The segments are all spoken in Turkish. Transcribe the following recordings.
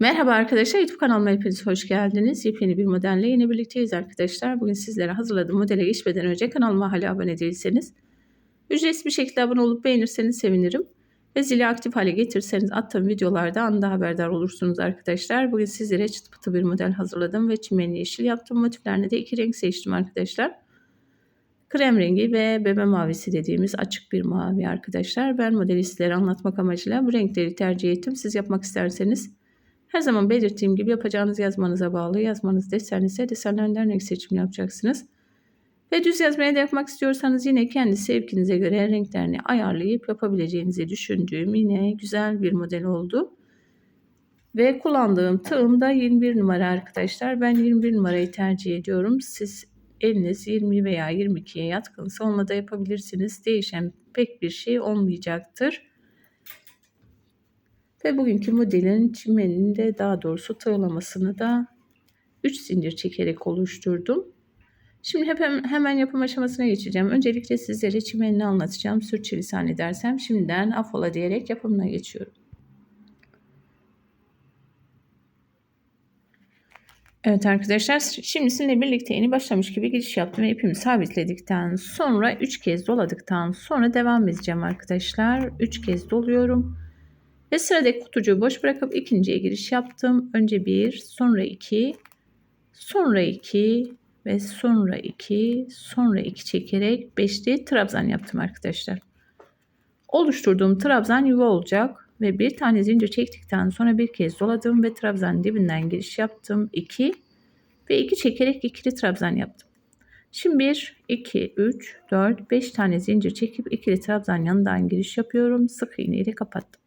Merhaba arkadaşlar YouTube kanalıma hepiniz hoş geldiniz. Yepyeni bir modelle yine birlikteyiz arkadaşlar. Bugün sizlere hazırladığım modele geçmeden önce kanalıma hala abone değilseniz ücretsiz bir şekilde abone olup beğenirseniz sevinirim. Ve zili aktif hale getirirseniz attığım videolarda anında haberdar olursunuz arkadaşlar. Bugün sizlere çıtı pıtı bir model hazırladım ve çimenli yeşil yaptım. Motiflerine de iki renk seçtim arkadaşlar. Krem rengi ve bebe mavisi dediğimiz açık bir mavi arkadaşlar. Ben modeli sizlere anlatmak amacıyla bu renkleri tercih ettim. Siz yapmak isterseniz her zaman belirttiğim gibi yapacağınız yazmanıza bağlı. Yazmanız desen ise desenlerden renk seçimi yapacaksınız. Ve düz yazmaya da yapmak istiyorsanız yine kendi sevkinize göre renklerini ayarlayıp yapabileceğinizi düşündüğüm yine güzel bir model oldu. Ve kullandığım tığım da 21 numara arkadaşlar. Ben 21 numarayı tercih ediyorum. Siz eliniz 20 veya 22'ye yatkınsa onunla da yapabilirsiniz. Değişen pek bir şey olmayacaktır. Ve bugünkü modelin çimenini de daha doğrusu tığlamasını da 3 zincir çekerek oluşturdum. Şimdi hemen yapım aşamasına geçeceğim. Öncelikle sizlere çimenini anlatacağım. Sürçülisan edersem şimdiden affola diyerek yapımına geçiyorum. Evet arkadaşlar şimdi sizinle birlikte yeni başlamış gibi giriş yaptım ve ipimi sabitledikten sonra 3 kez doladıktan sonra devam edeceğim arkadaşlar. 3 kez doluyorum. Ve sıradaki kutucuğu boş bırakıp ikinciye giriş yaptım. Önce bir, sonra iki, sonra iki ve sonra iki, sonra iki çekerek beşli trabzan yaptım arkadaşlar. Oluşturduğum trabzan yuva olacak ve bir tane zincir çektikten sonra bir kez doladım ve trabzan dibinden giriş yaptım. 2 ve 2 çekerek ikili trabzan yaptım. Şimdi 1, 2, 3, 4, 5 tane zincir çekip ikili trabzan yanından giriş yapıyorum. Sık iğne ile kapattım.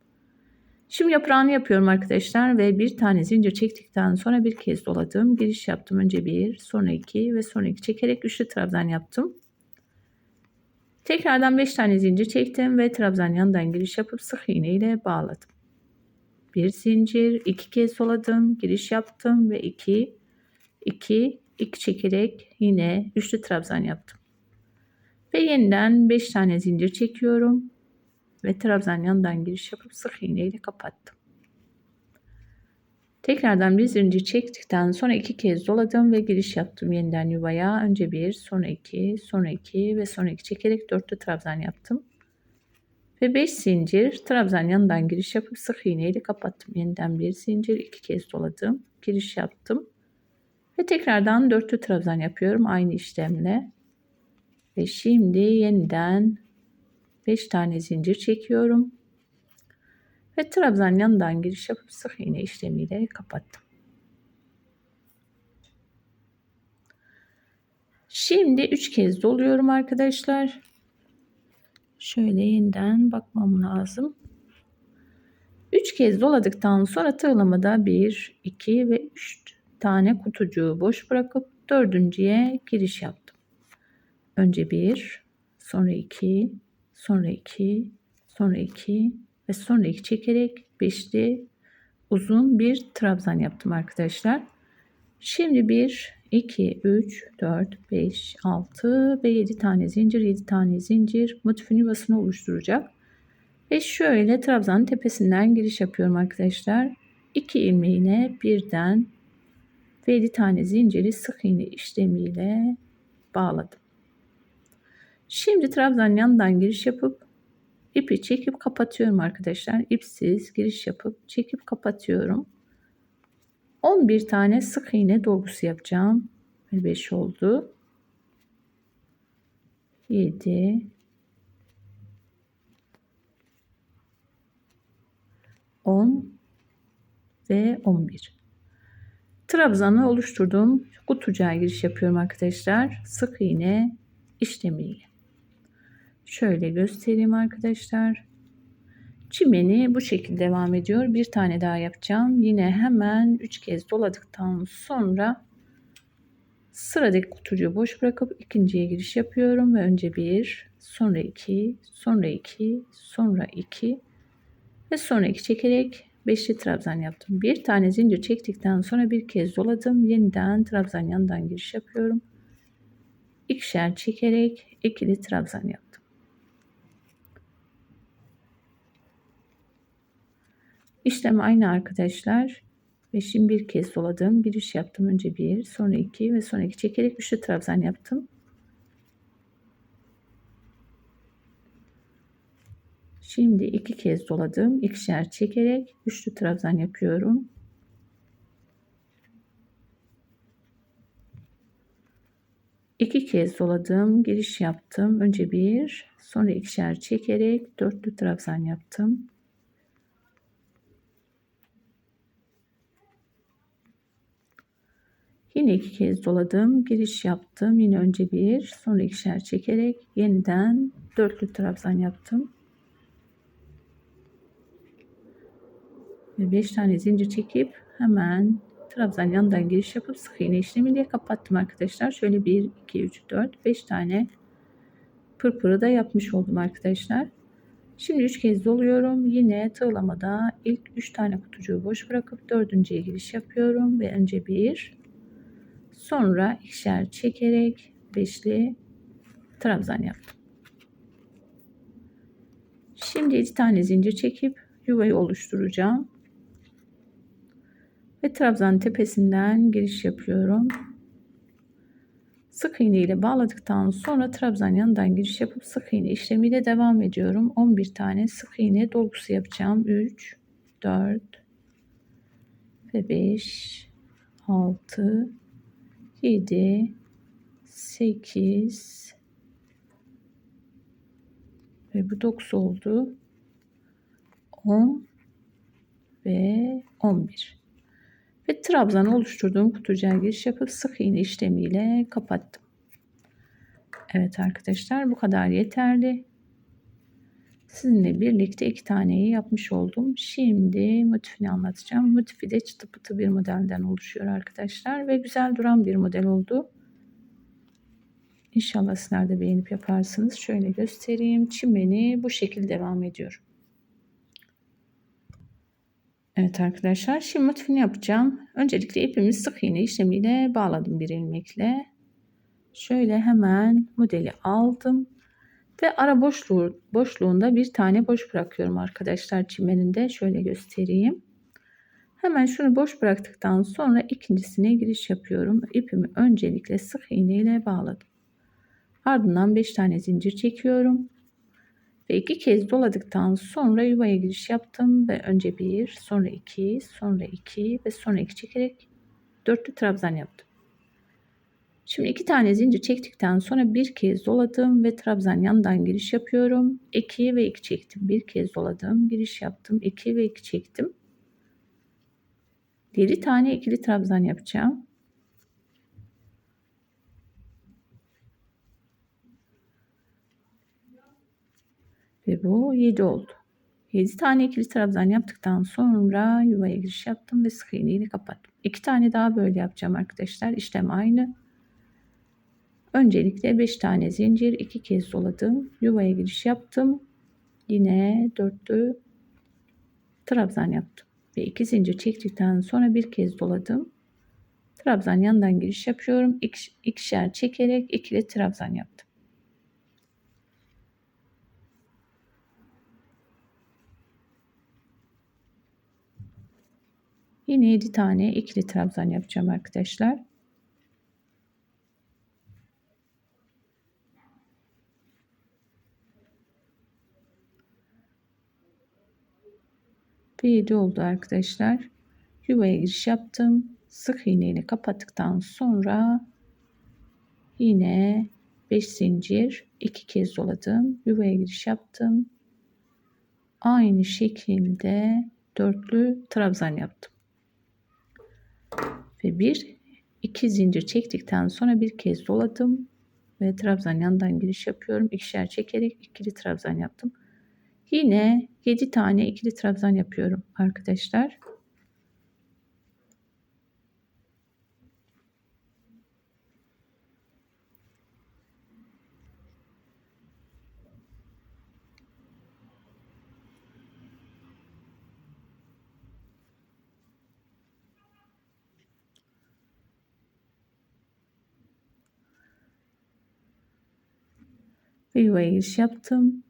Şimdi yaprağını yapıyorum arkadaşlar ve bir tane zincir çektikten sonra bir kez doladım. Giriş yaptım. Önce bir, sonra iki ve sonra iki çekerek üçlü trabzan yaptım. Tekrardan 5 tane zincir çektim ve trabzan yanından giriş yapıp sık iğne ile bağladım. Bir zincir, iki kez doladım, giriş yaptım ve iki, iki, iki çekerek yine üçlü trabzan yaptım. Ve yeniden 5 tane zincir çekiyorum ve trabzan yanından giriş yapıp sık iğne ile kapattım. Tekrardan bir zincir çektikten sonra iki kez doladım ve giriş yaptım yeniden yuvaya. Önce bir, sonra iki, sonra iki ve sonra iki çekerek dörtlü trabzan yaptım. Ve 5 zincir trabzan yanından giriş yapıp sık iğne ile kapattım. Yeniden bir zincir iki kez doladım. Giriş yaptım. Ve tekrardan dörtlü trabzan yapıyorum aynı işlemle. Ve şimdi yeniden 5 tane zincir çekiyorum. Ve trabzan yanından giriş yapıp sık iğne işlemiyle kapattım. Şimdi 3 kez doluyorum arkadaşlar. Şöyle yeniden bakmam lazım. 3 kez doladıktan sonra tığlamada 1, 2 ve 3 tane kutucuğu boş bırakıp dördüncüye giriş yaptım. Önce 1, sonra 2, sonra 2, sonra 2 ve sonra 2 çekerek beşli uzun bir trabzan yaptım arkadaşlar. Şimdi 1, 2, 3, 4, 5, 6 ve 7 tane zincir, 7 tane zincir motifin yuvasını oluşturacak. Ve şöyle trabzanın tepesinden giriş yapıyorum arkadaşlar. 2 ilmeğine birden ve 7 tane zinciri sık iğne işlemiyle bağladım. Şimdi trabzan yanından giriş yapıp ipi çekip kapatıyorum arkadaşlar. İpsiz giriş yapıp çekip kapatıyorum. 11 tane sık iğne dolgusu yapacağım. 5 oldu. 7 10 ve 11. Trabzanı oluşturduğum kutucuğa giriş yapıyorum arkadaşlar. Sık iğne işlemiyle. Şöyle göstereyim arkadaşlar. Çimeni bu şekilde devam ediyor. Bir tane daha yapacağım. Yine hemen 3 kez doladıktan sonra sıradaki kutucuğu boş bırakıp ikinciye giriş yapıyorum ve önce bir, sonra iki, sonra iki, sonra iki ve sonra iki çekerek beşli trabzan yaptım. Bir tane zincir çektikten sonra bir kez doladım. Yeniden trabzan yanından giriş yapıyorum. İkişer çekerek ikili trabzan yaptım. İşlem aynı arkadaşlar. Ve şimdi bir kez doladım. Giriş yaptım. Önce bir, sonra iki ve sonra iki çekerek üçlü trabzan yaptım. Şimdi iki kez doladım. ikişer çekerek üçlü trabzan yapıyorum. İki kez doladım. Giriş yaptım. Önce bir, sonra ikişer çekerek dörtlü trabzan yaptım. Yine iki kez doladım. Giriş yaptım. Yine önce bir, sonra ikişer çekerek yeniden dörtlü trabzan yaptım. Ve 5 tane zincir çekip hemen trabzan yandan giriş yapıp sık iğne işlemiyle kapattım arkadaşlar. Şöyle 1, 2, 3, 4, 5 tane pırpırı da yapmış oldum arkadaşlar. Şimdi 3 kez doluyorum. Yine tığlamada ilk 3 tane kutucuğu boş bırakıp dördüncüye giriş yapıyorum. Ve önce 1 sonra ikişer çekerek beşli trabzan yaptım. Şimdi 7 tane zincir çekip yuvayı oluşturacağım. Ve trabzan tepesinden giriş yapıyorum. Sık iğne ile bağladıktan sonra trabzan yanından giriş yapıp sık iğne işlemiyle devam ediyorum. 11 tane sık iğne dolgusu yapacağım. 3, 4 ve 5, 6, 7, 8 ve bu 9 oldu. 10 ve 11 ve trabzanı oluşturduğum kutucuğa giriş yapıp sık iğne işlemiyle kapattım. Evet arkadaşlar bu kadar yeterli. Sizinle birlikte iki taneyi yapmış oldum. Şimdi motifini anlatacağım. Motifi de çıtı pıtı bir modelden oluşuyor arkadaşlar. Ve güzel duran bir model oldu. İnşallah sizler de beğenip yaparsınız. Şöyle göstereyim. Çimeni bu şekilde devam ediyor. Evet arkadaşlar şimdi motifini yapacağım. Öncelikle ipimi sık iğne işlemiyle bağladım bir ilmekle. Şöyle hemen modeli aldım. Ve ara boşluğu, boşluğunda bir tane boş bırakıyorum arkadaşlar çimeninde. Şöyle göstereyim. Hemen şunu boş bıraktıktan sonra ikincisine giriş yapıyorum. İpimi öncelikle sık iğne ile bağladım. Ardından 5 tane zincir çekiyorum. Ve iki kez doladıktan sonra yuvaya giriş yaptım ve önce bir, sonra iki, sonra iki ve sonra iki çekerek dörtlü trabzan yaptım. Şimdi iki tane zincir çektikten sonra bir kez doladım ve trabzan yandan giriş yapıyorum. 2 ve 2 çektim. Bir kez doladım, giriş yaptım. 2 ve 2 çektim. 7 tane ikili trabzan yapacağım. Ve bu 7 oldu. 7 tane ikili trabzan yaptıktan sonra yuvaya giriş yaptım ve sık iğneyi kapattım. 2 tane daha böyle yapacağım arkadaşlar. İşlem aynı. Öncelikle 5 tane zincir 2 kez doladım. Yuvaya giriş yaptım. Yine dörtlü trabzan yaptım. Ve 2 zincir çektikten sonra bir kez doladım. Trabzan yandan giriş yapıyorum. İk, ikişer çekerek ikili trabzan yaptım. Yine 7 tane ikili trabzan yapacağım arkadaşlar. Ve 7 oldu arkadaşlar. Yuvaya giriş yaptım. Sık iğne kapattıktan sonra yine 5 zincir 2 kez doladım. Yuvaya giriş yaptım. Aynı şekilde dörtlü trabzan yaptım ve bir iki zincir çektikten sonra bir kez doladım ve trabzan yandan giriş yapıyorum. İkişer çekerek ikili trabzan yaptım. Yine 7 tane ikili trabzan yapıyorum arkadaşlar. ve yuvaya giriş yaptım.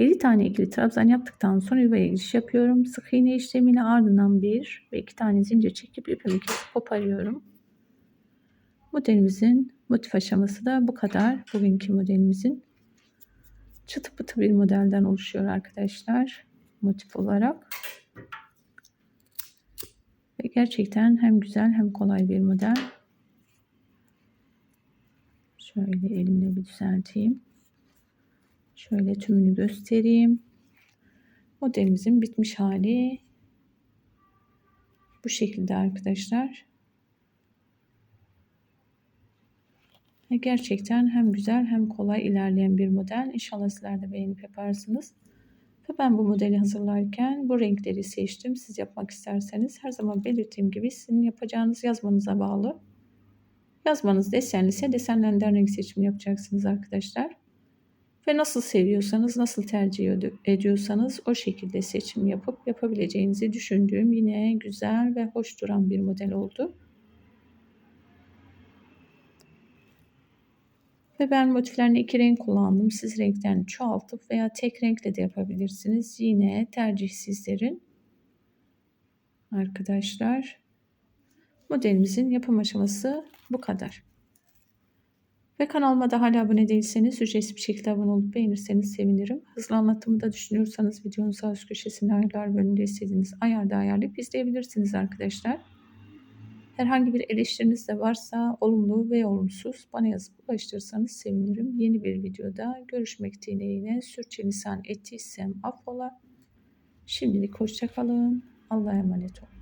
7 tane ikili trabzan yaptıktan sonra yuvaya giriş yapıyorum. Sık iğne işlemiyle ardından bir ve iki tane zincir çekip ipimi kesip koparıyorum. Modelimizin motif aşaması da bu kadar. Bugünkü modelimizin çıtı pıtı bir modelden oluşuyor arkadaşlar. Motif olarak. Ve gerçekten hem güzel hem kolay bir model. Şöyle elimle bir düzelteyim. Şöyle tümünü göstereyim. Modelimizin bitmiş hali bu şekilde arkadaşlar. Gerçekten hem güzel hem kolay ilerleyen bir model. İnşallah sizler de beğenip yaparsınız. Ve ben bu modeli hazırlarken bu renkleri seçtim. Siz yapmak isterseniz her zaman belirttiğim gibi sizin yapacağınız yazmanıza bağlı. Yazmanız desenli ise desenlerinden renk seçimi yapacaksınız arkadaşlar. Ve nasıl seviyorsanız, nasıl tercih ediyorsanız o şekilde seçim yapıp yapabileceğinizi düşündüğüm yine güzel ve hoş duran bir model oldu. Ve ben motiflerini iki renk kullandım. Siz renklerini çoğaltıp veya tek renkle de yapabilirsiniz. Yine tercih sizlerin. Arkadaşlar modelimizin yapım aşaması bu kadar. Ve kanalıma da hala abone değilseniz ücretsiz bir şekilde abone olup beğenirseniz sevinirim. Hızlı anlatımı da düşünüyorsanız videonun sağ üst köşesinde ayarlar bölümünde istediğiniz ayarda ayarlayıp izleyebilirsiniz arkadaşlar. Herhangi bir eleştiriniz de varsa olumlu ve olumsuz bana yazıp ulaştırırsanız sevinirim. Yeni bir videoda görüşmek dileğiyle sürçülisan ettiysem affola. Şimdilik hoşçakalın. Allah'a emanet olun.